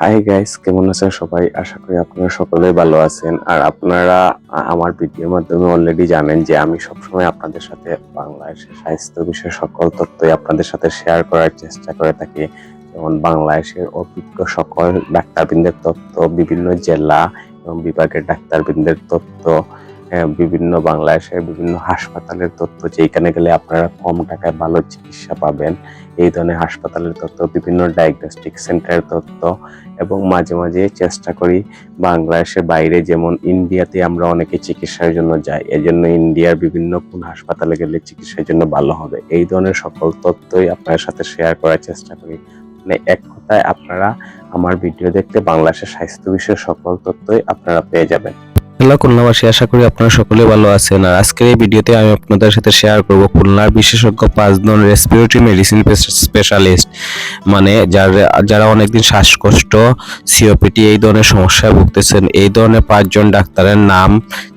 Hi guys কেমন আছেন সবাই? আশা করি আপনারা সকলেই ভালো আছেন। আর আপনারা আমার ভিডিওর মাধ্যমে অলরেডি জানেন যে আমি সবসময় আপনাদের সাথে বাংলাদেশের স্বাস্থ্য বিষয়ে সকল তথ্যই আপনাদের সাথে শেয়ার করার চেষ্টা করে থাকি। যেমন বাংলাদেশের অভিজ্ঞ সকল ডাক্তারবৃন্দের তথ্য, বিভিন্ন জেলা এবং বিভাগের ডাক্তারবৃন্দের তথ্য বিভিন্ন বাংলাদেশের বিভিন্ন হাসপাতালের তথ্য যেখানে গেলে আপনারা কম টাকায় ভালো চিকিৎসা পাবেন। এই ধরনের হাসপাতালের তথ্য, বিভিন্ন ডায়াগনস্টিক সেন্টারের তথ্য এবং মাঝে মাঝে চেষ্টা করি বাংলাদেশের বাইরে, যেমন ইন্ডিয়াতে আমরা অনেকে চিকিৎসার জন্য যাই, এজন্য ইন্ডিয়ার বিভিন্ন কোন হাসপাতালে গেলে চিকিৎসার জন্য ভালো হবে। এই ধরনের সকল তথ্যই আপনার সাথে শেয়ার করার চেষ্টা করি। মানে এক কথায় আপনারা আমার ভিডিও দেখতে বাংলাদেশের স্বাস্থ্য বিষয়ে সকল তথ্যই আপনারা পেয়ে যাবেন। হ্যালো খুলনাবাসী, আশা করি আপনারা সকলে ভালো আছেন। আর আজকের এই ভিডিওতে আমি আপনাদের সাথে শেয়ার করব খুলনার বিশেষজ্ঞ পাঁচজন রেসপিরেটরি মেডিসিন স্পেশালিস্ট মানে যারা যারা অনেকদিন শ্বাসকষ্ট সিওপিটি এই ধরনের সমস্যায় ভুগতেছেন, এই ধরনের পাঁচজন ডাক্তারের নাম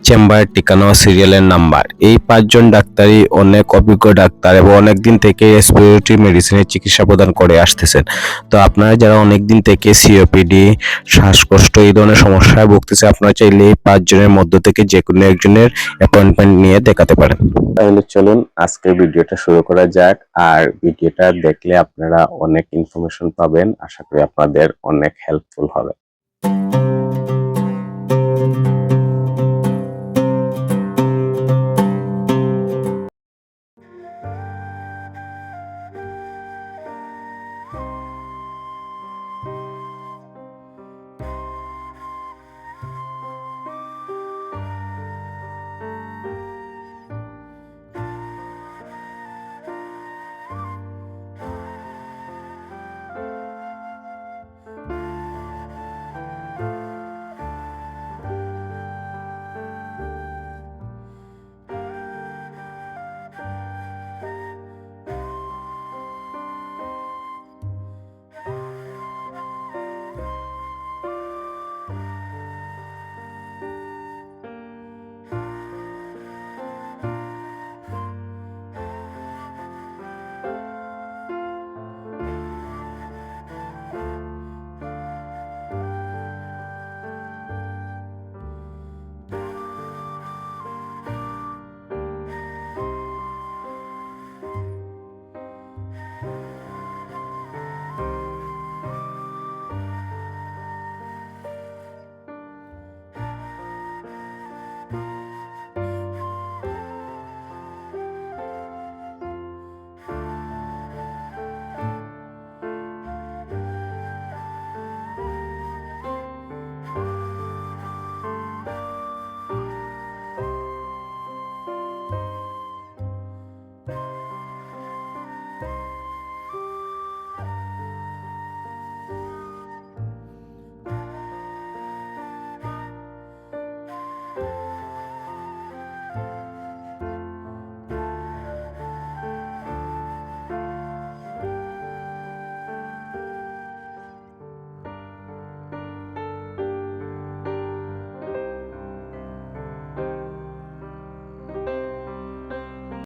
চেম্বারে টিকানো সিরিয়ালের নাম্বার। এই পাঁচজন ডাক্তারই অনেক অভিজ্ঞ ডাক্তার এবং অনেকদিন থেকে রেসপিরেটরি মেডিসিনের চিকিৎসা প্রদান করে আসতেছেন। তো আপনারা যারা অনেকদিন থেকে সিওপিডি শ্বাসকষ্ট, এই ধরনের সমস্যায় ভুগতেছে, আপনারা চাইলে এই পাঁচজনের মধ্য থেকে যে কোনো একজনের অ্যাপয়েন্টমেন্ট নিয়ে দেখাতে পারেন। তাহলে চলুন আজকের ভিডিওটা শুরু করা যাক। আর ভিডিওটা দেখলে আপনারা অনেক ইনফরমেশন পাবেন। আশা করি আপনাদের অনেক হেল্পফুল হবে।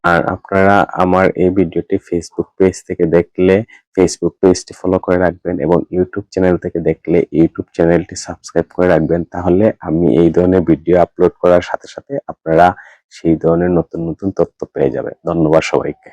আর আপনারা আমার এই ভিডিওটি ফেসবুক পেজ থেকে দেখলে ফেসবুক পেজটি ফলো করে রাখবেন এবং ইউটিউব চ্যানেল থেকে দেখলে ইউটিউব চ্যানেলটি সাবস্ক্রাইব করে রাখবেন। তাহলে আমি এই ধরনের ভিডিও আপলোড করার সাথে সাথে আপনারা সেই ধরনের নতুন নতুন তথ্য পেয়ে যাবেন। ধন্যবাদ সবাইকে।